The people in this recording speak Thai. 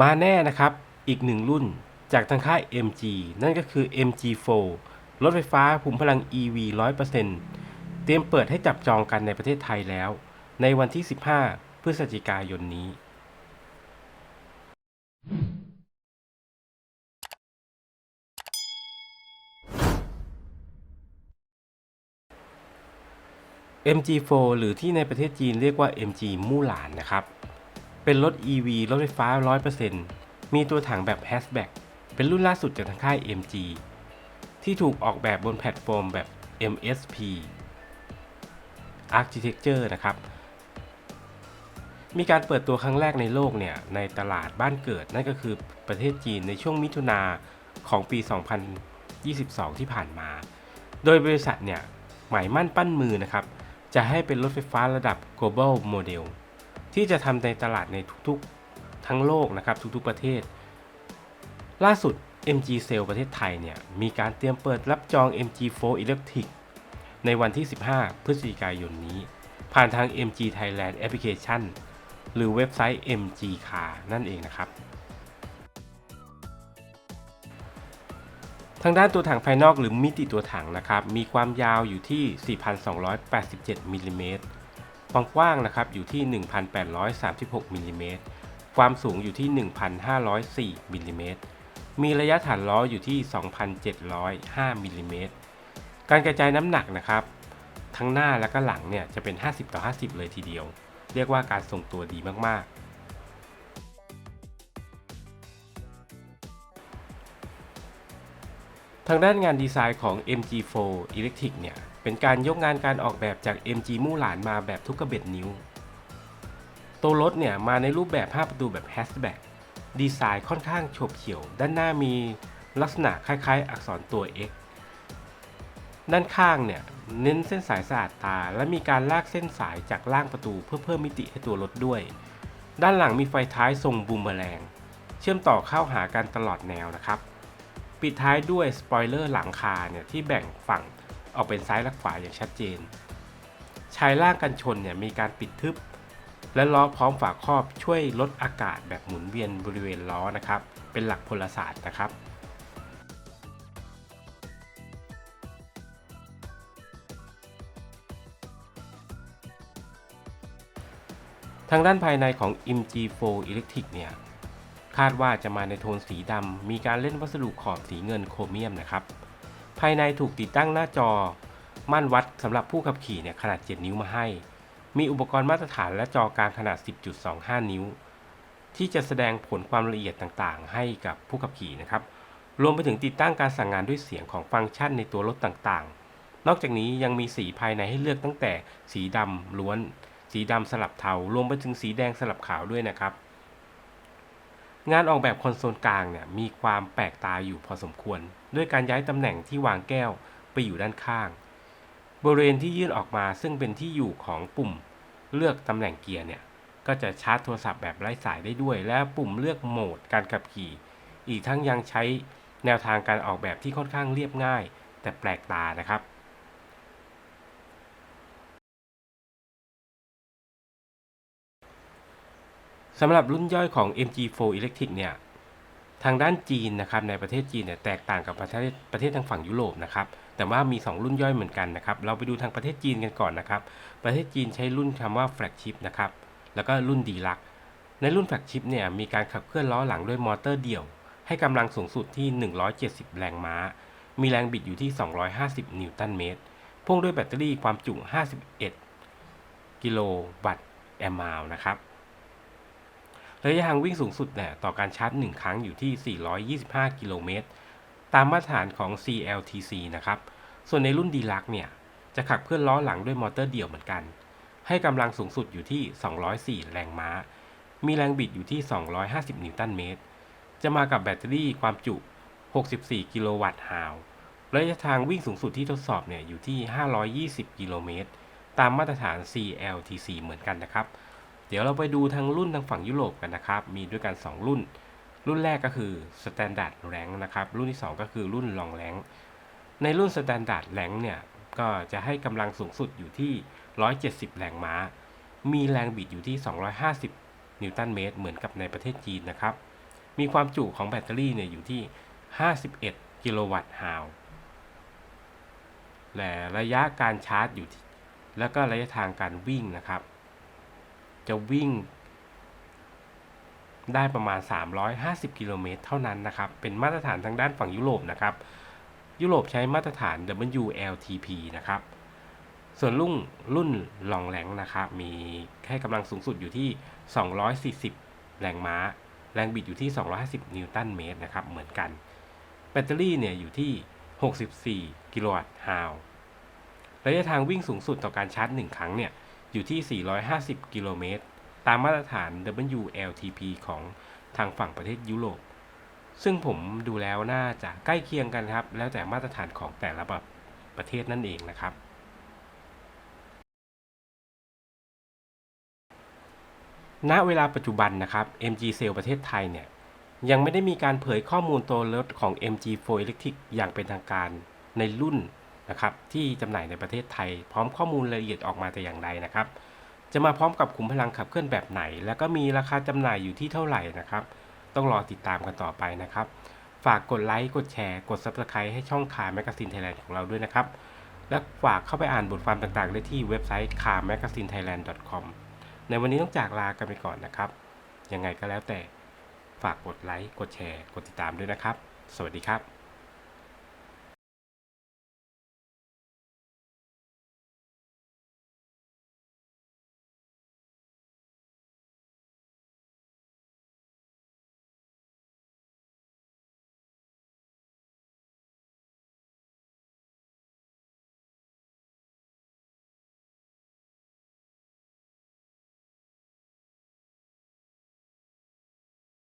มาแน่นะครับ อีกหนึ่งรุ่นจากทางค่าย MG นั่นก็คือ MG4 รถไฟฟ้าภูมิพลัง EV 100%เตรียมเปิดให้จับจองกันในประเทศไทยแล้ว ในวันที่ 15 พฤศจิกายนนี้ MG4 หรือที่ในประเทศจีนเรียกว่า MG มู่หลานนะครับ เป็นรถ EV รถไฟฟ้า 100%มีตัวถังแบบ hatchback เป็นรุ่นล่าสุดจากทางค่าย MG ที่ถูกออกแบบบนแพลตฟอร์มแบบ MSP Architecture นะครับ มีการเปิดตัวครั้งแรกในโลกเนี่ย ในตลาดบ้านเกิดนั่นก็คือประเทศจีนในช่วงมิถุนาของปี 2022 ที่ผ่านมา โดยบริษัทเนี่ยหมายมั่นปั้นมือนะครับ จะให้เป็นรถไฟฟ้าระดับ global model ที่จะทำในตลาดในทุกๆทั้งโลกนะครับทุกๆประเทศ ล่าสุด MG Sale ประเทศไทยเนี่ยมีการเตรียมเปิดรับจอง MG4 Electric ในวันที่ 15 พฤศจิกายนนี้ ผ่านทาง MG Thailand Application หรือเว็บไซต์ MG Car นั่นเองนะครับ ทางด้านตัวถังภายนอกหรือมิติตัวถังนะครับ มีความยาวอยู่ที่ 4,287มิลลิเมตร ความกว้างนะครับอยู่ที่ 1,836มิลลิเมตรความสูงอยู่ที่ 1,504มิลลิเมตรมีระยะฐานล้ออยู่ที่ 2,705มิลลิเมตรการกระจายน้ำหนักนะครับ ทั้งหน้าและก็หลังเนี่ยจะเป็น 50 ต่อ 50 เลยทีเดียว เรียกว่าการทรงตัวดีมาก ๆทางด้านงานดีไซน์ของ MG4 Electric เนี่ย เป็นการยกงานการออกแบบจาก MG มู่หลานมาแบบทุกกระเบ็ดนิ้ว ตัวรถเนี่ยมาในรูปแบบ5ประตูแบบ hatchback ดีไซน์ค่อนข้างโฉบเฉี่ยว ด้านหน้ามีลักษณะคล้ายๆ อักษรตัว X ด้านข้างเนี่ยเน้นเส้นสายสะอาดตา และมีการลากเส้นสายจากล่างประตูเพื่อเพิ่มมิติให้ตัวรถด้วย ด้านหลังมีไฟท้ายทรงบูมเมอแรง เชื่อมต่อเข้าหากันตลอดแนวนะครับ ปิดท้ายด้วยสปอยเลอร์หลังคาเนี่ยที่แบ่งฝั่ง ออกเป็นซ้ายและขวาอย่างชัดเจน ชายล่างกันชนเนี่ยมีการปิดทึบ และล้อพร้อมฝาครอบช่วยลดอากาศแบบหมุนเวียนบริเวณล้อนะครับ เป็นหลักพลศาสตร์นะครับทางด้านภายในของ MG4 Electric เนี่ย คาดว่าจะมาในโทนสีดำ มีการเล่นวัสดุขอบสีเงินโครเมียมนะครับ ภายในถูกติดตั้งหน้าจอ ม่านวัดสำหรับผู้ขับขี่เนี่ยขนาด 7 นิ้วมาให้ มีอุปกรณ์มาตรฐานและจอกลางขนาด 10.25 นิ้ว ที่จะแสดงผลความละเอียดต่างๆ ให้กับผู้ขับขี่นะครับ รวมไปถึงติดตั้งการสั่งงานด้วยเสียงของฟังก์ชันในตัวรถต่างๆ นอกจากนี้ยังมีสีภายในให้เลือกตั้งแต่สีดำล้วน สีดำสลับเทา รวมไปถึงสีแดงสลับขาวด้วยนะครับ งานออกแบบคอนโซลกลางเนี่ยมีความแปลกตาอยู่พอสมควร ด้วยการย้ายตำแหน่งที่วางแก้วไปอยู่ด้านข้าง บริเวณที่ยื่นออกมาซึ่งเป็นที่อยู่ของปุ่มเลือกตำแหน่งเกียร์เนี่ยก็จะชาร์จโทรศัพท์แบบไร้สายได้ด้วย และปุ่มเลือกโหมดการขับขี่ อีกทั้งยังใช้แนวทางการออกแบบที่ค่อนข้างเรียบง่าย แต่แปลกตานะครับ สำหรับรุ่นย่อยของ MG4 Electric เนี่ย ทางด้านจีนนะครับ ในประเทศจีนเนี่ยแตกต่างกับประเทศประเทศทางฝั่งยุโรปนะครับ แต่ว่ามี 2 รุ่นย่อยเหมือนกันนะครับ เราไปดูทางประเทศจีนกันก่อนนะครับ ประเทศจีนใช้รุ่นคำว่า flagship นะครับ แล้วก็รุ่นดีลัก ในรุ่น flagship เนี่ย มีการขับเคลื่อนล้อหลังด้วยมอเตอร์เดี่ยว ให้กำลังสูงสุดที่ 170 แรงม้า มีแรงบิดอยู่ที่ 250 นิวตันเมตร พ่วงด้วยแบตเตอรี่ความจุ 51 กิโลวัตต์แอมป์มลนะครับ ระยะทางวิ่งสูงสุดเนี่ยต่อการชาร์จ 1 ครั้งอยู่ที่ 425 กิโลเมตร ตามมาตรฐานของ CLTC นะครับ ส่วนในรุ่นดีลักเนี่ย จะขับเคลื่อนล้อหลังด้วยมอเตอร์เดี่ยวเหมือนกัน ให้กำลังสูงสุดอยู่ที่ 204 แรงม้า มีแรงบิดอยู่ที่ 250 นิวตันเมตร จะมากับแบตเตอรี่ความจุ 64 กิโลวัตต์ฮาวระยะทางวิ่งสูงสุดที่ทดสอบเนี่ยอยู่ที่ 520 กิโลเมตร ตามมาตรฐาน CLTC เหมือนกันนะครับ เดี๋ยวเราไปดูทางรุ่นทางฝั่งยุโรปกันนะครับ มีด้วยกัน 2 รุ่น รุ่นแรกก็คือ Standard Rank นะครับ รุ่นที่ 2 ก็คือรุ่น Long Rank ในรุ่น Standard Rank เนี่ยก็จะให้กำลังสูงสุดอยู่ที่ 170 แรงม้า มีแรงบิดอยู่ที่ 250 นิวตันเมตร เหมือนกับในประเทศจีนนะครับ มีความจุของแบตเตอรี่เนี่ยอยู่ที่ 51 กิโลวัตต์ฮาวและระยะการชาร์จอยู่ที่ แล้วก็ระยะทางการวิ่งนะครับ จะวิ่ง ได้ประมาณ 350 กิโลเมตรเท่านั้นนะครับ เป็นมาตรฐานทางด้านฝั่งยุโรปนะครับ ยุโรปใช้มาตรฐาน WLTP นะครับ ส่วนรุ่นรุ่นลองแรงนะครับ มีให้กำลังสูงสุดอยู่ที่ 240 แรงม้า แรงบิดอยู่ที่ 250 นิวตันเมตรนะครับ เหมือนกัน แบตเตอรี่เนี่ยอยู่ที่ 64 กิโลวัตต์ฮาวระยะทางวิ่งสูงสุดต่อการชาร์จ 1 ครั้งเนี่ย อยู่ที่ 450 กิโลเมตร ตามมาตรฐาน WLTP ของทางฝั่งประเทศยุโรป ซึ่งผมดูแล้วน่าจะใกล้เคียงกันครับ แล้วแต่มาตรฐานของแต่ละแบบประเทศนั่นเองนะครับ ณ เวลาปัจจุบันนะครับ MG Sale ประเทศไทยเนี่ย ยังไม่ได้มีการเผยข้อมูลตัวรถของ MG4 Electric อย่างเป็นทางการในรุ่น นะครับที่จำหน่ายในประเทศไทย พร้อมข้อมูลรายละเอียดออกมาแต่อย่างใดนะครับ จะมาพร้อมกับขุมพลังขับเคลื่อนแบบไหน แล้วก็มีราคาจำหน่ายอยู่ที่เท่าไหร่นะครับ ต้องรอติดตามกันต่อไปนะครับ ฝากกดไลค์กดแชร์ กด Subscribe ให้ช่องคาร์แมกซีนไทยแลนด์ของเราด้วยนะครับ และฝากเข้าไปอ่านบทความต่างๆ ได้ที่เว็บไซต์ carmagazinethailand.com ในวันนี้ต้องจากลากันไปก่อนนะครับ ยังไงก็แล้วแต่ฝากกดไลค์กดแชร์ กดติดตามด้วยนะครับ สวัสดีครับ